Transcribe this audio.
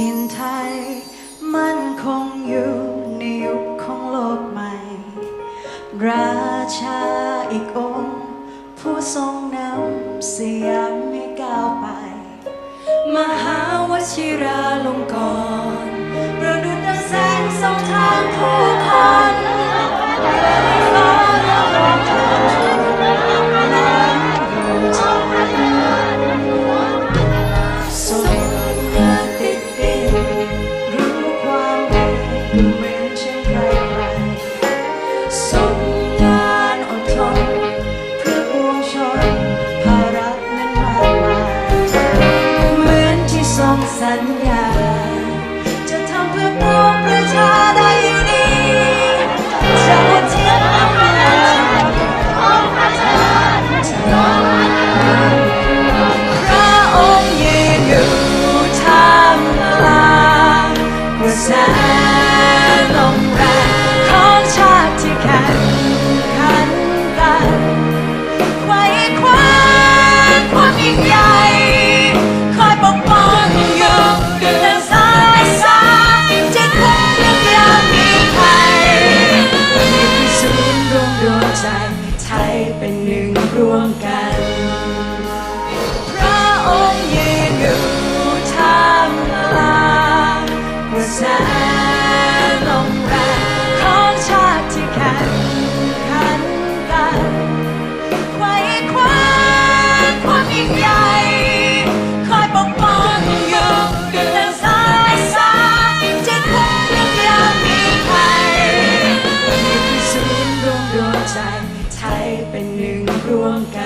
ถิ่นไทย มันคงอยู่ในยุคของโลกใหม่ ราชาอีกองผู้ทรงนำสยามให้ก้าวไป มหาวชิราลงกร เหมือนเช่นใครใครทรงงานอดทนเพื่อปวงชนภาระนั้นมากมายเหมือนที่ทรงสัญญา จะทำเพื่อ ใจไทยเป็นหนึ่งรวมกัน พระองค์ยืนอยู่ท่ามกลางกระแส นี่คื